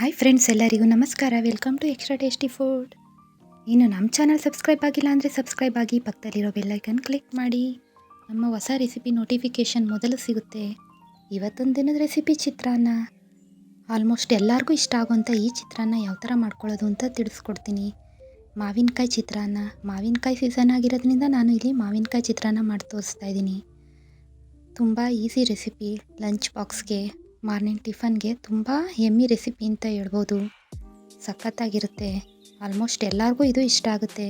Hi friends ಎಲ್ಲರಿಗೂ ನಮಸ್ಕಾರ. Welcome to extra tasty food ಇನ್ನು ನಮ್ಮ ಚಾನಲ್ ಸಬ್ಸ್ಕ್ರೈಬ್ ಆಗಿಲ್ಲ ಅಂದರೆ ಸಬ್ಸ್ಕ್ರೈಬ್ ಆಗಿ ಪಕ್ಕದಲ್ಲಿರೋ ಬೆಲ್ಲೈಕನ್ ಕ್ಲಿಕ್ ಮಾಡಿ. ನಮ್ಮ ಹೊಸ ರೆಸಿಪಿ ನೋಟಿಫಿಕೇಷನ್ ಮೊದಲು ಸಿಗುತ್ತೆ. ಇವತ್ತೊಂದು ದಿನದ ರೆಸಿಪಿ ಚಿತ್ರಾನ್ನ. ಆಲ್ಮೋಸ್ಟ್ ಎಲ್ಲರಿಗೂ ಇಷ್ಟ ಆಗುವಂಥ ಈ ಚಿತ್ರಾನ್ನ ಯಾವ ಥರ ಮಾಡ್ಕೊಳ್ಳೋದು ಅಂತ ತಿಳಿಸ್ಕೊಡ್ತೀನಿ. ಮಾವಿನಕಾಯಿ ಚಿತ್ರಾನ್ನ. ಮಾವಿನಕಾಯಿ ಸೀಸನ್ ಆಗಿರೋದ್ರಿಂದ ನಾನು ಇಲ್ಲಿ ಮಾವಿನಕಾಯಿ ಚಿತ್ರಾನ್ನ ಮಾಡಿ ತೋರಿಸ್ತಾ ಇದ್ದೀನಿ. ತುಂಬ ಈಸಿ ರೆಸಿಪಿ ಲಂಚ್ ಬಾಕ್ಸ್ಗೆ ಮಾರ್ನಿಂಗ್ ಟಿಫನ್ಗೆ ತುಂಬ ಎಮ್ಮಿ ರೆಸಿಪಿ ಅಂತ ಹೇಳ್ಬೋದು. ಸಖತ್ತಾಗಿರುತ್ತೆ. ಆಲ್ಮೋಸ್ಟ್ ಎಲ್ಲರಿಗೂ ಇದು ಇಷ್ಟ ಆಗುತ್ತೆ.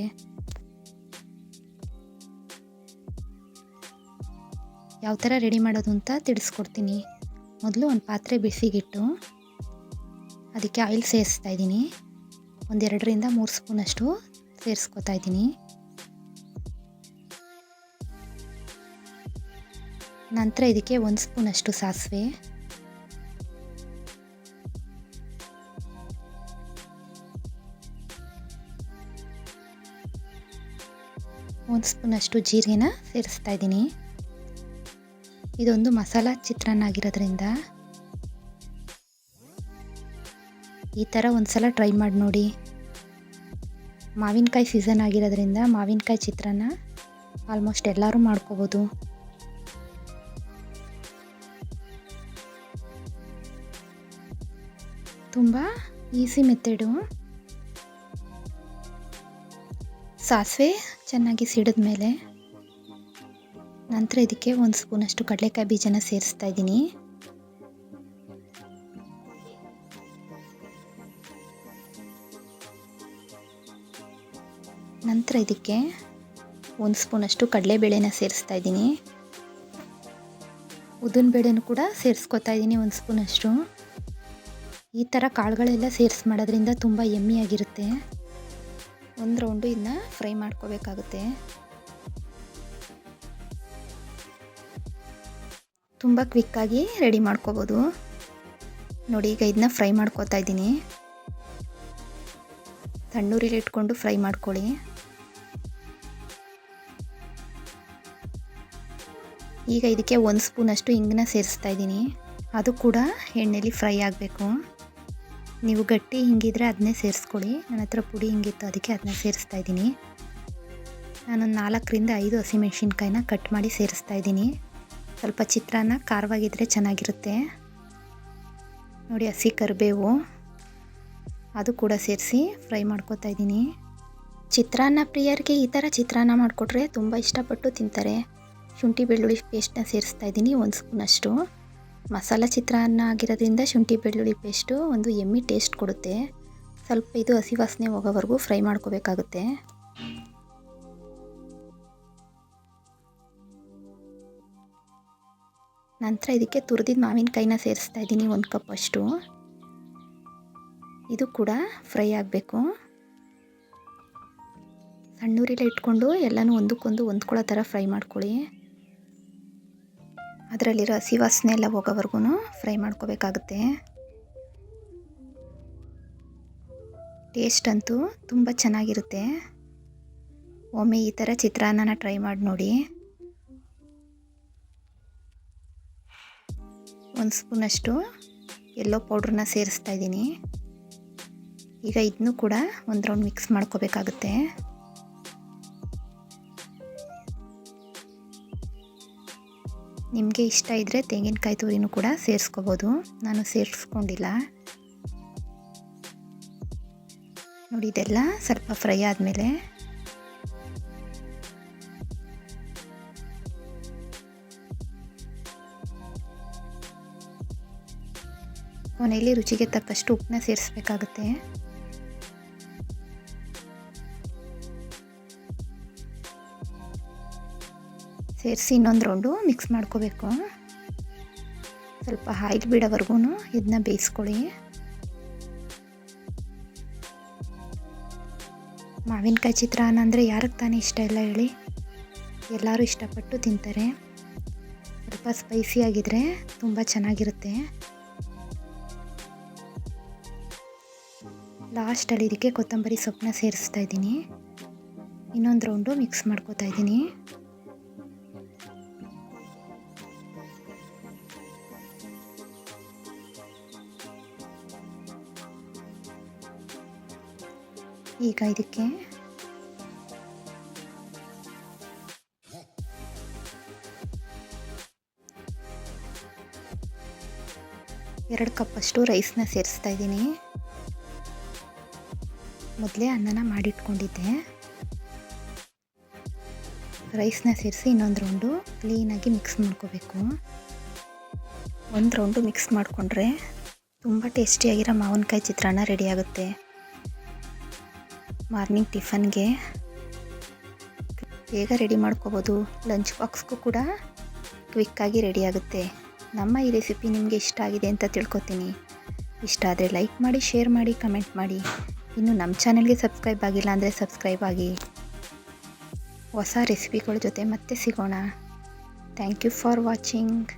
ಯಾವ ಥರ ರೆಡಿ ಮಾಡೋದು ಅಂತ ತಿಳಿಸ್ಕೊಡ್ತೀನಿ. ಮೊದಲು ಒಂದು ಪಾತ್ರೆ ಬಿಸಿಗಿಟ್ಟು, ಅದಕ್ಕೆ ಆಯಿಲ್ ಸೇರಿಸ್ತಾ ಇದ್ದೀನಿ. ಒಂದೆರಡರಿಂದ ಮೂರು ಸ್ಪೂನಷ್ಟು ಸೇರಿಸ್ಕೊತಾ ಇದ್ದೀನಿ. ನಂತರ ಇದಕ್ಕೆ ಒಂದು ಸ್ಪೂನಷ್ಟು ಸಾಸಿವೆ ಒಂದು ಸ್ಪೂನಷ್ಟು ಜೀರಿಗೆನ ಸೇರಿಸ್ತಾ ಇದ್ದೀನಿ. ಇದೊಂದು ಮಸಾಲ ಚಿತ್ರಾನ್ನ ಆಗಿರೋದ್ರಿಂದ. ಈ ಥರ ಒಂದು ಸಲ ಟ್ರೈ ಮಾಡಿ ನೋಡಿ. ಮಾವಿನಕಾಯಿ ಸೀಸನ್ ಆಗಿರೋದ್ರಿಂದ ಮಾವಿನಕಾಯಿ ಚಿತ್ರಾನ್ನ ಆಲ್ಮೋಸ್ಟ್ ಎಲ್ಲರೂ ಮಾಡ್ಕೋಬೋದು. ತುಂಬ ಈಸಿ ಮೆಥಡು. ಸಾಸಿವೆ ಚೆನ್ನಾಗಿ ಸಿಡಿದ ಮೇಲೆ ನಂತರ ಇದಕ್ಕೆ ಒಂದು ಸ್ಪೂನಷ್ಟು ಕಡಲೆಕಾಯಿ ಬೀಜನ ಸೇರಿಸ್ತಾ ಇದ್ದೀನಿ. ನಂತರ ಇದಕ್ಕೆ ಒಂದು ಸ್ಪೂನಷ್ಟು ಕಡಲೆಬೇಳೆನ ಸೇರಿಸ್ತಾ ಇದ್ದೀನಿ. ಉದ್ದಿನಬೇಳೆನೂ ಕೂಡ ಸೇರಿಸ್ಕೊತಾ ಇದ್ದೀನಿ ಒಂದು ಸ್ಪೂನಷ್ಟು. ಈ ಥರ ಕಾಳುಗಳೆಲ್ಲ ಸೇರಿಸಿ ಮಾಡೋದ್ರಿಂದ ತುಂಬ ಎಮ್ಮಿಯಾಗಿರುತ್ತೆ. ಒಂದು ರೌಂಡು ಇದನ್ನ ಫ್ರೈ ಮಾಡ್ಕೋಬೇಕಾಗುತ್ತೆ. ತುಂಬ ಕ್ವಿಕ್ಕಾಗಿ ರೆಡಿ ಮಾಡ್ಕೋಬೋದು. ನೋಡಿ, ಈಗ ಇದನ್ನ ಫ್ರೈ ಮಾಡ್ಕೋತಾ ಇದ್ದೀನಿ. ತಣ್ಣೂರಿಲಿ ಇಟ್ಕೊಂಡು ಫ್ರೈ ಮಾಡ್ಕೊಳ್ಳಿ. ಈಗ ಇದಕ್ಕೆ ಒಂದು ಸ್ಪೂನಷ್ಟು ಹಿಂಗನ್ನ ಸೇರಿಸ್ತಾ ಇದ್ದೀನಿ. ಅದು ಕೂಡ ಎಣ್ಣೆಲಿ ಫ್ರೈ ಆಗಬೇಕು. ನೀವು ಗಟ್ಟಿ ಹಿಂಗಿದ್ರೆ ಅದನ್ನೇ ಸೇರಿಸ್ಕೊಳ್ಳಿ ನನ್ನ ಹತ್ರ ಪುಡಿ ಹಿಂಗಿತ್ತು, ಅದಕ್ಕೆ ಅದನ್ನ ಸೇರಿಸ್ತಾ ಇದ್ದೀನಿ. ನಾನು ನಾಲ್ಕರಿಂದ ಐದು ಹಸಿಮೆಣ್ಸಿನ್ಕಾಯಿನ ಕಟ್ ಮಾಡಿ ಸೇರಿಸ್ತಾ ಇದ್ದೀನಿ. ಸ್ವಲ್ಪ ಚಿತ್ರಾನ್ನ ಖಾರವಾಗಿದ್ದರೆ ಚೆನ್ನಾಗಿರುತ್ತೆ. ನೋಡಿ ಹಸಿ ಕರಿಬೇವು, ಅದು ಕೂಡ ಸೇರಿಸಿ ಫ್ರೈ ಮಾಡ್ಕೋತಾ ಇದ್ದೀನಿ. ಚಿತ್ರಾನ್ನ ಪ್ರಿಯರಿಗೆ ಈ ಥರ ಚಿತ್ರಾನ್ನ ಮಾಡಿಕೊಟ್ರೆ ತುಂಬ ಇಷ್ಟಪಟ್ಟು ತಿಂತಾರೆ. ಶುಂಠಿ ಬೆಳ್ಳುಳ್ಳಿ ಪೇಸ್ಟ್ನ ಸೇರಿಸ್ತಾ ಇದ್ದೀನಿ, ಒಂದು ಸ್ಪೂನಷ್ಟು. ಮಸಾಲ ಚಿತ್ರಾನ್ನ ಆಗಿರೋದ್ರಿಂದ ಶುಂಠಿ ಬೆಳ್ಳುಳ್ಳಿ ಪೇಸ್ಟು ಒಂದು ಎಮ್ಮಿ ಟೇಸ್ಟ್ ಕೊಡುತ್ತೆ. ಸ್ವಲ್ಪ ಇದು ಹಸಿ ವಾಸನೆ ಹೋಗೋವರೆಗೂ ಫ್ರೈ ಮಾಡ್ಕೋಬೇಕಾಗುತ್ತೆ. ನಂತರ ಇದಕ್ಕೆ ತುರಿದಿದ್ದ ಮಾವಿನಕಾಯಿನ ಸೇರಿಸ್ತಾ ಇದ್ದೀನಿ ಒಂದು ಕಪ್ ಅಷ್ಟು. ಇದು ಕೂಡ ಫ್ರೈ ಆಗಬೇಕು. ಸಣ್ಣೂರಿಲ್ಲ ಇಟ್ಕೊಂಡು ಎಲ್ಲನೂ ಒಂದಕ್ಕೊಂದು ಹೊಂದ್ಕೊಳ್ಳೋ ಥರ ಫ್ರೈ ಮಾಡ್ಕೊಳ್ಳಿ. ಅದರಲ್ಲಿರೋ ಹಸಿ ವಾಸನೆ ಎಲ್ಲ ಹೋಗೋವರೆಗೂ ಫ್ರೈ ಮಾಡ್ಕೋಬೇಕಾಗುತ್ತೆ. ಟೇಸ್ಟ್ ಅಂತೂ ತುಂಬ ಚೆನ್ನಾಗಿರುತ್ತೆ. ಒಮ್ಮೆ ಈ ಥರ ಚಿತ್ರಾನ್ನನ ಟ್ರೈ ಮಾಡಿ ನೋಡಿ. ಒಂದು ಸ್ಪೂನಷ್ಟು ಎಲ್ಲೋ ಪೌಡ್ರನ್ನ ಸೇರಿಸ್ತಾ ಇದ್ದೀನಿ. ಈಗ ಇದನ್ನು ಕೂಡ ಒಂದು ರೌಂಡ್ ಮಿಕ್ಸ್ ಮಾಡ್ಕೋಬೇಕಾಗುತ್ತೆ. ನಿಮಗೆ ಇಷ್ಟ ಇದ್ದರೆ ತೆಂಗಿನಕಾಯಿ ತುರಿನೂ ಕೂಡ ಸೇರಿಸ್ಕೋಬೋದು. ನಾನು ಸೇರಿಸ್ಕೊಂಡಿಲ್ಲ. ನೋಡಿ, ಇದೆಲ್ಲ ಸ್ವಲ್ಪ ಫ್ರೈ ಆದಮೇಲೆ. ಕೊನೆಯಲ್ಲಿ ರುಚಿಗೆ ತಕ್ಕಷ್ಟು ಉಪ್ಪನ್ನ ಸೇರಿಸ್ಬೇಕಾಗುತ್ತೆ. ಸೇರಿಸಿ ಇನ್ನೊಂದು ರೌಂಡು ಮಿಕ್ಸ್ ಮಾಡ್ಕೋಬೇಕು. ಸ್ವಲ್ಪ ಆಯಿಲ್ ಬಿಡೋವರೆಗೂ ಇದನ್ನ ಬೇಯಿಸ್ಕೊಳ್ಳಿ. ಮಾವಿನಕಾಯಿ ಚಿತ್ರಾನ್ನ ಅಂದರೆ ಯಾರಿಗೆ ತಾನೇ ಇಷ್ಟ ಇಲ್ಲ ಹೇಳಿ. ಎಲ್ಲರೂ ಇಷ್ಟಪಟ್ಟು ತಿಂತಾರೆ. ಸ್ವಲ್ಪ ಸ್ಪೈಸಿ ಆಗಿದ್ರೆ ತುಂಬ ಚೆನ್ನಾಗಿರುತ್ತೆ. ಲಾಸ್ಟಲ್ಲಿ ಇದಕ್ಕೆ ಕೊತ್ತಂಬರಿ ಸೊಪ್ಪನ್ನ ಸೇರಿಸ್ತಾ ಇದ್ದೀನಿ. ಇನ್ನೊಂದು ರೌಂಡು ಮಿಕ್ಸ್ ಮಾಡ್ಕೋತಾ ಇದ್ದೀನಿ. ಈಗ ಇದಕ್ಕೆ? ಎರಡು ಕಪ್ಪಷ್ಟು ರೈಸ್ನ ಸೇರಿಸ್ತಾ ಇದ್ದೀನಿ. ಮೊದಲೇ ಅನ್ನನ ಮಾಡಿಟ್ಕೊಂಡಿದ್ದೆ. ರೈಸ್ನ ಸೇರಿಸಿ ಇನ್ನೊಂದು ರೌಂಡು ಕ್ಲೀನಾಗಿ ಮಿಕ್ಸ್ ಮಾಡ್ಕೋಬೇಕು. ಒಂದು ರೌಂಡು ಮಿಕ್ಸ್ ಮಾಡಿಕೊಂಡ್ರೆ ತುಂಬ ಟೇಸ್ಟಿಯಾಗಿರೋ ಮಾವಿನಕಾಯಿ ಚಿತ್ರಾನ್ನ ರೆಡಿ ಆಗುತ್ತೆ. ಮಾರ್ನಿಂಗ್ ಟಿಫನ್ಗೆ. ಬೇಗ ರೆಡಿ ಮಾಡ್ಕೋಬೋದು. ಲಂಚ್ ಬಾಕ್ಸ್ಗೂ ಕೂಡ ಕ್ವಿಕ್ಕಾಗಿ ರೆಡಿ ಆಗುತ್ತೆ. ನಮ್ಮ ಈ ರೆಸಿಪಿ ನಿಮಗೆ ಇಷ್ಟ ಆಗಿದೆ ಅಂತ ತಿಳ್ಕೊತೀನಿ. ಇಷ್ಟ ಆದರೆ ಲೈಕ್ ಮಾಡಿ, ಶೇರ್ ಮಾಡಿ, ಕಮೆಂಟ್ ಮಾಡಿ. ಇನ್ನು ನಮ್ಮ ಚಾನಲ್ಗೆ ಸಬ್ಸ್ಕ್ರೈಬ್ ಆಗಿಲ್ಲ ಅಂದರೆ ಸಬ್ಸ್ಕ್ರೈಬ್ ಆಗಿ. ಹೊಸ ರೆಸಿಪಿಗಳ ಜೊತೆ ಮತ್ತೆ ಸಿಗೋಣ. Thank you for watching.